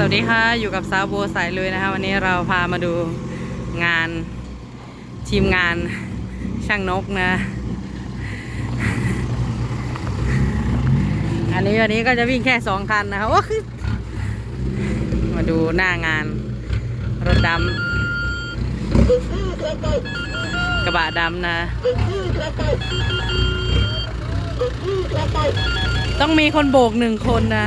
สวัสดีค่ะ อยู่กับสาวโบสายเลยนะคะ วันนี้เราพามาดูงานทีมงานช่างนกนะ อันนี้วันนี้ก็จะวิ่งแค่สองคันนะคะโอ้คือมาดูหน้างานรถดำกระบะดำนะ ต้องมีคนโบกหนึ่งคนนะ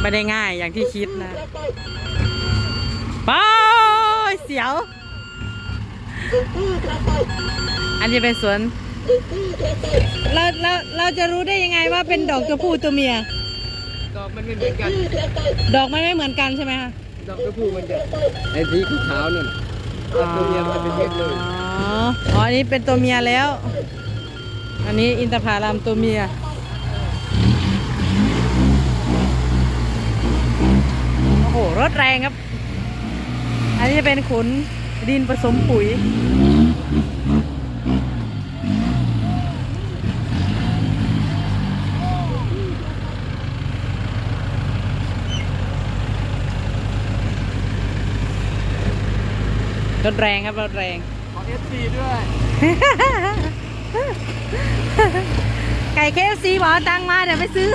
ไม่ได้ง่ายอย่างที่คิดนะไปเสียว อันนี้เป็นสวน เราเราเราจะรู้ได้ยังไงว่าเป็นดอกตัวผู้ตัวเมีย ดอกมันไม่เหมือนกัน ดอกมันไม่เหมือนกันใช่ไหมคะ ดอกกระพูมันจะไอ้สีขาวๆนั่นน่ะตัวเมียมันเป็นเม็ดเลยอ๋ออ๋อ อันนี้เป็นตัวเมียแล้ว อันนี้อินทผลัมตัวเมีย โอ้โหรถแรงครับ อันนี้จะเป็นขุนดินผสมปุ๋ย รถแรงครับ รถแรง ขอเอฟซีด้วย ไก่เคฟซีบอกเอาตังค์มาเดี๋ยวไปซื้อ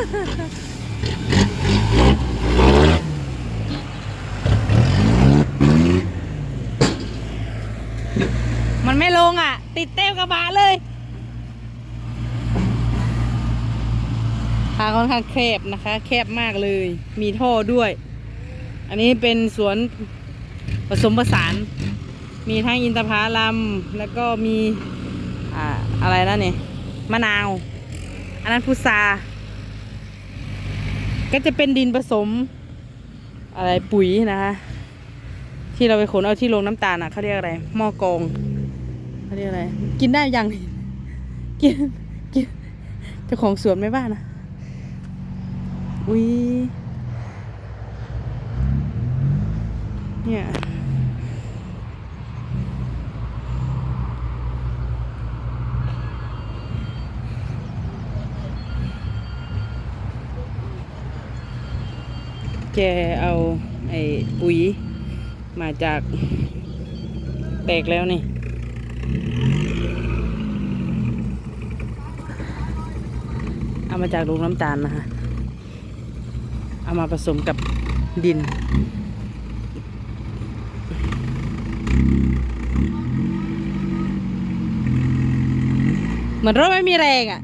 มันไม่ลงอะ ติดเต้วกระบะเลยทางค่อนข้างแคบนะคะ แคบมากเลย มีท่อด้วย อันนี้เป็นสวนผสมผสาน มีทั้งอินทผลัมแล้วก็มีอ่าอะไรนะเนี่ยมะนาว อันนั้นพุทราก็จะเป็นดินผสม อะไรปุ๋ยนะคะ ที่เราไปขนเอาที่ลงน้ำตาลอะเขาเรียกอะไรหม้อกอง เขาเรียกอะไร กินได้ยังนี่กินกินเจ้าของสวนไม่บ้านนะอุ้ยเนี่ยแกเอาไอ้ปุ๋ยมาจากแตกแล้วนี่ เอามาจากโรงน้ำตาลนะคะ เอามาผสมกับดิน เหมือนรถไม่มีแรงอะ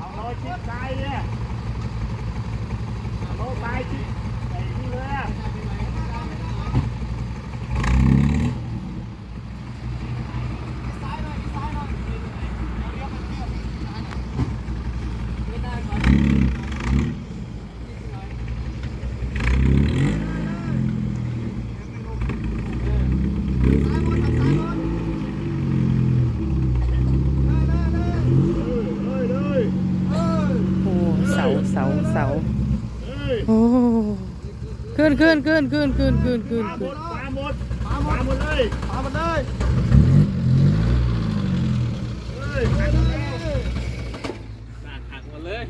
อาโลชิดซ้ายเนี่ยเอาโลซ้ายชิดใส่นี่เลยอะ โอ้เสาเสาเสาโอ้ ขึ้นขึ้นขึ้นขึ้นขึ้นขึ้นขึ้นปลาหมขึ้นดปลาหมดปลาหมดเลยปลาหมดเลยเฮ้ยหักหมดแล้วหักหมดเลย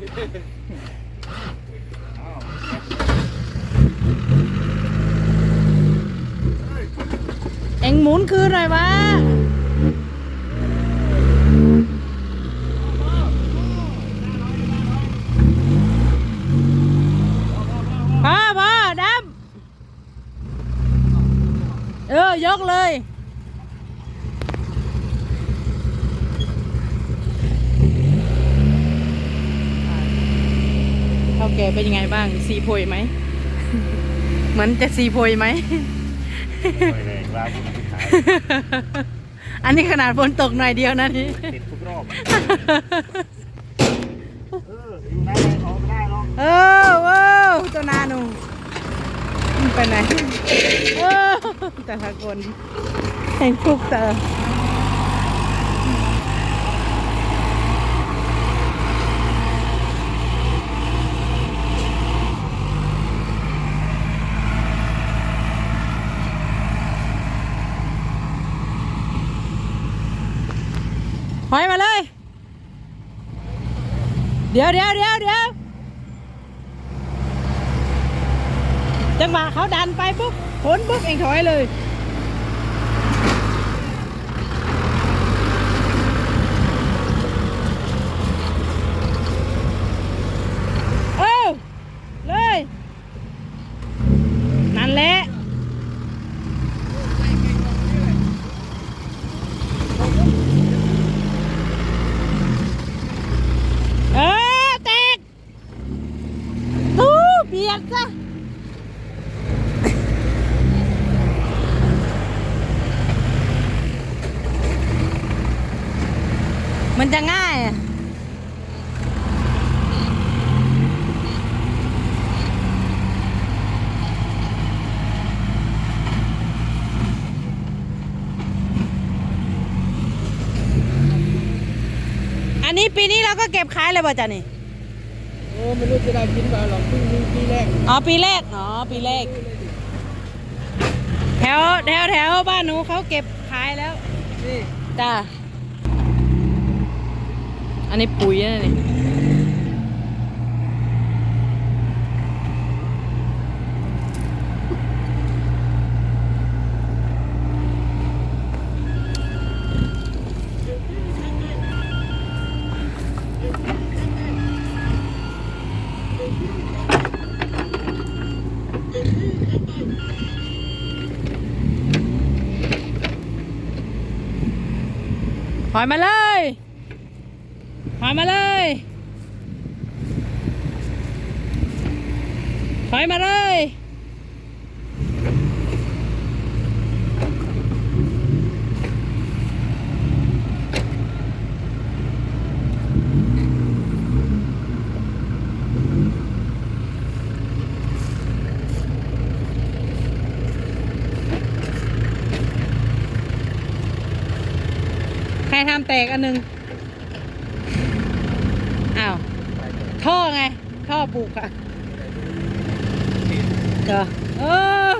เอ็งหมุนคืนหน่อยวะพ่อพ่อดำเออ ยกเลย เท่าแกเป็นยังไงบ้างสีโพยไหม เหมือนจะสีโพยไหมไม่แรงลาบุญที่ขายอันนี้ขนาดฝนตกหน่อยเดียวนะนี่ติดทุกรอบได้เลยขอไม่ได้หรอกเออเออเจ้านาหนูมันไปไหนเออแต่ละคนแห่งทุกข์เต อถอยมาเลย เดี๋ยวเดี๋ยวเดี๋ยวเดี๋ยวจังหวะเขาดันไปปุ๊บผลปุ๊บเองถอยเลย เอ้าเลย นั่นแหละ เออแตกทูเบี ยดซะมันจะง่ายอันนี้ปีนี้เราก็เก็บขายเลยป่ะจ๊ะนี่ อ้ไม่รู้จะได้กินเปล่าหรอกเพิ่งมีปีแรกอ๋อปีแรกอ๋อปีแรก แถวแถวแถวบ้านหนูเขาเก็บขายแล้วนี่จ้าอันนี้ปุ๋ยนะนี่ ถอยมาเลยถอยมาเลยถอยมาเลย ใครทำแตกอันหนึ่งอ้าวท่อไง ท่อปลูกอะเออ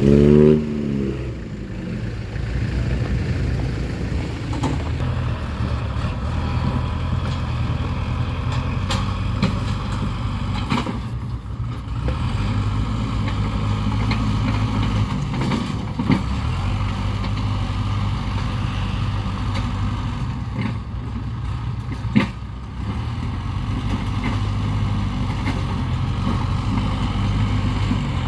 เออ